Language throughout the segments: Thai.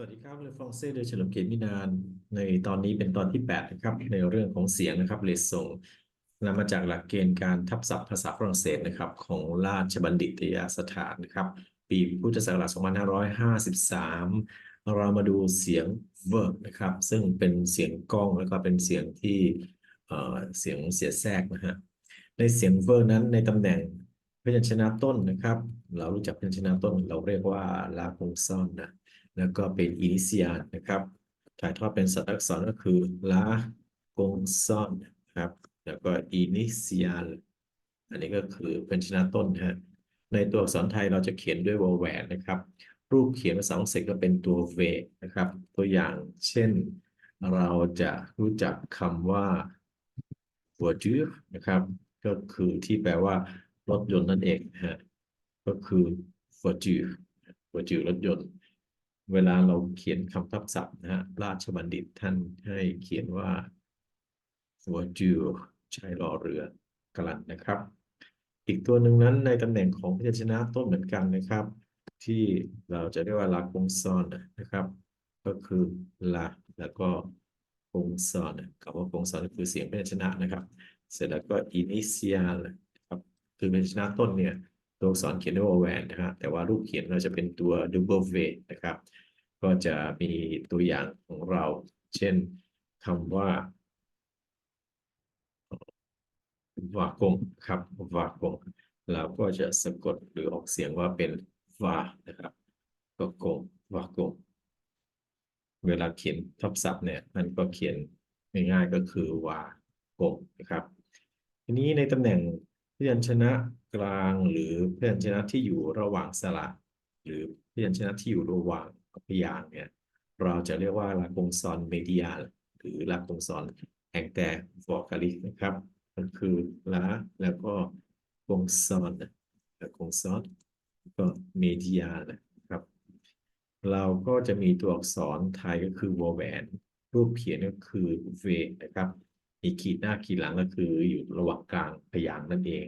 สวัสดีครับเลฟองเซ่โดยเฉลิมเกียรติมินานในตอนนี้เป็นตอนที่ 8 นะครับ ในเรื่องของเสียงนะครับเลส่งนำมาจากหลักเกณฑ์การทับศัพท์ภาษาฝรั่งเศสนะครับ ของราชบัณฑิตยสถานนะครับ ปีพุทธศักราช2553 เรามาดูเสียง verb นะครับ ซึ่งเป็นเสียงก้องแล้วก็เป็นเสียงที่เอ่อเสียงเสียแทรกนะฮะในเสียง verb นั้นในตำแหน่งพยัญชนะต้นนะครับ เรารู้จักพยัญชนะต้นเราเรียกว่าลาคงซ่อนนะ แล้วก็เป็นอินิเซียนนะครับ ถ่ายทอดเป็นสัตว์อักษรก็คือลากงซอนนะครับแล้วก็อินิเซียนอันนี้ก็คือเป็นชนะต้นฮะในตัวอักษรไทยเราจะเขียนด้วยวอลแหวนนะครับ รูปเขียนภาษาอังกฤษก็เป็นตัวเวนะครับ ตัวอย่างเช่นเราจะรู้จักคำว่า voiture นะครับ ก็คือที่แปลว่ารถยนต์นั่นเองฮะก็คือ voiture voiture รถยนต์ เวลาเราเขียนคำทับศัพท์นะฮะราชบัณฑิตท่านให้เขียนว่า voiture ใช้รอเรือกลันนะครับ อีกตัวหนึ่งนั้นในตำแหน่งของพยัญชนะต้นเหมือนกันนะครับ ที่เราจะเรียกว่าลาคงซอนนะครับ ก็คือลาแล้วก็คงซอนคำว่าคงซอนคือเสียงพยัญชนะนะครับ เสร็จแล้วก็ initial นะครับคือพยัญชนะต้นเนี่ย ตัวอักษรเขียนด้วยวอลแวนนะฮะแต่ว่ารูปเขียนเราจะเป็นตัว double V นะครับ ก็จะมีตัวอย่างของเรา เช่นคำว่าวากงครับวากงเราก็จะสะกดหรือออกเสียงว่าเป็นวานะครับก็กงวากงเวลาเขียนทับศัพท์เนี่ยมันก็เขียนง่ายๆก็คือวากงนะครับ ทีนี้ในตำแหน่ง พยัญชนะกลางหรือพยัญชนะที่อยู่ระหว่างสระหรือพยัญชนะที่อยู่ระหว่างพยางค์เนี่ยเราจะเรียกว่าลากงซอนเมเดียลหรือลากงซอนแองแต่วอร์กาลิกนะครับ มันคือละแล้วก็กงซอนแล้วกงซอนก็เมเดียลนะครับ เราก็จะมีตัวอักษรไทยก็คือวอแหวน รูปเขียนก็คือเวนะครับ มีขีดหน้าขีดหลังก็คืออยู่ระหว่างกลางพยางนั่นเอง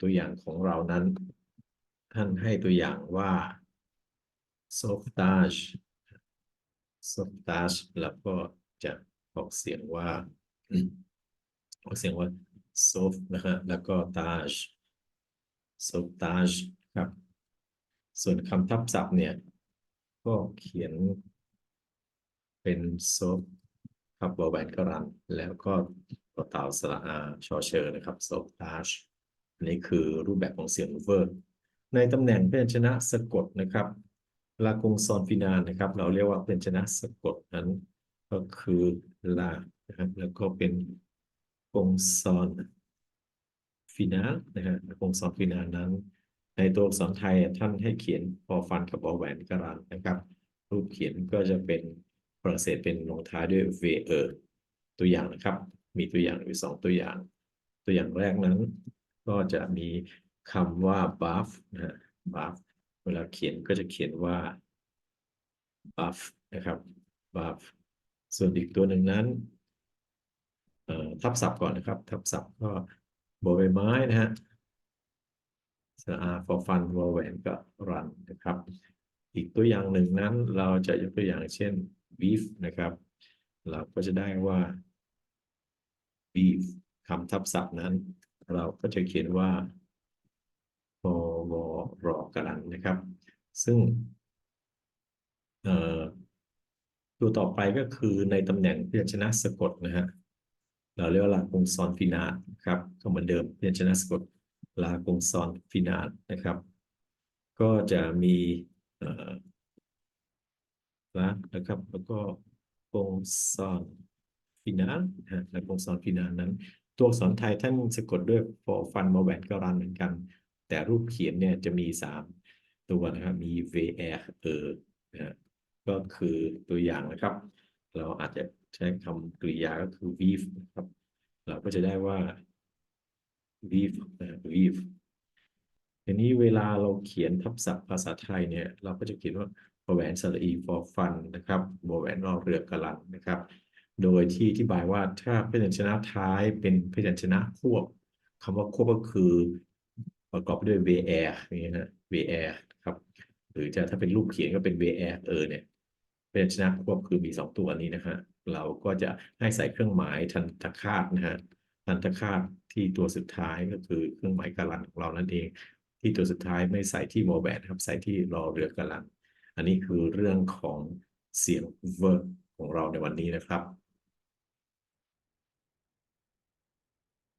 ตัวอย่างของเรานั้น ท่านให้ตัวอย่างว่า softage softage แล้วก็จะออกเสียงว่าออกเสียงว่า soft นะฮะแล้วก็ tage softage ครับ ส่วนคำทับศัพท์เนี่ย ก็เขียนเป็น soft ครับบอแวนก็รัน แล้วก็ต่อเต่าสระอาชอเชอร์นะครับ softage อันนี้คือรูปแบบของเสียง verb ในตำแหน่งพยัญชนะสะกดนะครับลากงซอนฟินานนะครับ เราเรียกว่าพยัญชนะสะกดนั้น ก็คือลานะครับแล้วก็เป็นกงซอนฟินานนะฮะกงซอนฟินานนั้น ในตัวอักษรไทยท่านให้เขียนพอฟันกับบอแหวนกรันนะครับ รูปเขียนก็จะเป็น ฝรั่งเศสเป็นลงท้ายด้วย v เออตัวอย่างนะครับ มีตัวอย่างอยู่สองตัวอย่าง ตัวอย่างแรกนั้น ก็จะมีคำว่า buff นะ buff เวลาเขียนก็จะเขียนว่า buff นะครับ buff ส่วนอีกตัวหนึ่งนั้นทับศัพท์ก่อนนะครับ ทับศัพท์ก็บใบไม้นะฮะสะอาฟอฟันวอแหวนก็รันนะครับ อีกตัวอย่างหนึ่งนั้นเราจะยกตัวอย่างเช่น beef นะครับ เราก็จะได้ว่า beef คำทับศัพท์นั้น เราก็จะเขียนว่าบวรอกรันนะครับ ซึ่งตัวต่อไปก็คือในตำแหน่งพยัญชนะสะกดนะฮะเราเรียกว่าลากงซอนฟินาตครับ ก็เหมือนเดิมพยัญชนะสะกดลากงซอนฟินาตนะครับ ก็จะมี ละนะครับ แล้วก็กงซอนฟินาตนะและกงซอนฟินาตนั้น ตัวอักษรไทยท่านสะกดด้วยฟอฟันมาแหวนกรันเหมือนกัน แต่รูปเขียนเนี่ยจะมีสามตัวนะครับมี VR เออนะก็คือตัวอย่างนะครับ เราอาจจะใช้คำกริยาก็คือ weave นะครับ เราก็จะได้ว่า weave นะ weave ทีนี้เวลาเราเขียนทับศัพท์ภาษาไทยเนี่ย เราก็จะเขียนว่า แหวนสระอีฟอร์ฟันนะครับวแหวนรอเรือกลังนะครับ โดยที่อธิบายว่าถ้าพยัญชนะท้ายเป็นพยัญชนะควบคำว่าควบก็คือประกอบด้วย VR อย่างนี้นะ VR ครับหรือจะถ้าเป็นรูปเขียนก็เป็น VR เออเนี่ยพยัญชนะควบคือมี 2 ตัวนี้นะฮะเราก็จะให้ใส่เครื่องหมายทันตคาดนะฮะทันตคาดที่ตัวสุดท้ายก็คือเครื่องหมายกาลังของเรานั่นเอง ที่ตัวสุดท้ายไม่ใส่ที่โมแบวนครับใส่ที่รอเรือกาลัง อันนี้คือเรื่องของเสียงเวอร์ของเราในวันนี้นะครับ